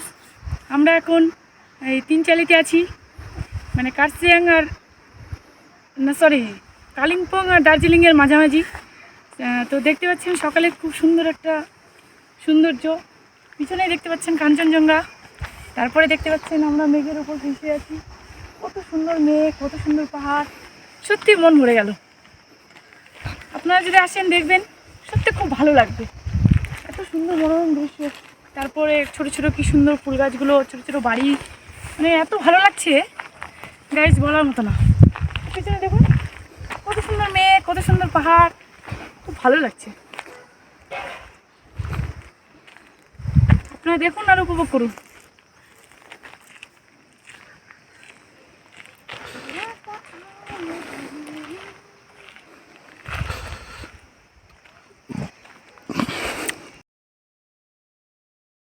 Guys আমরা এখন এই তিন চালিতে আছি। মানে কার্সিয়াং আর, না সরি কালিম্পং আর দার্জিলিংয়ের মাঝামাঝি। তো দেখতে পাচ্ছেন সকালে খুব সুন্দর একটা সৌন্দর্য। পিছনে দেখতে পাচ্ছেন কাঞ্চনজঙ্ঘা। তারপরে দেখতে পাচ্ছেন আমরা মেঘের ওপর ভেসে আছি। কত সুন্দর মেঘ, কত সুন্দর পাহাড়। সত্যি মন ভরে গেল। আপনারা যদি আসেন দেখবেন, সত্যি খুব ভালো লাগবে। এত সুন্দর মনোরম দৃশ্য। তারপরে ছোট ছোট কি সুন্দর ফুল গাছগুলো, ছোট ছোট বাড়ি। মানে এত ভালো লাগছে। গাইজ বলার মতো না। পিছনে দেখুন, কত সুন্দর মেয়ে কত সুন্দর পাহাড়। খুব ভালো লাগছে। আপনারা দেখুন আর উপভোগ করুন।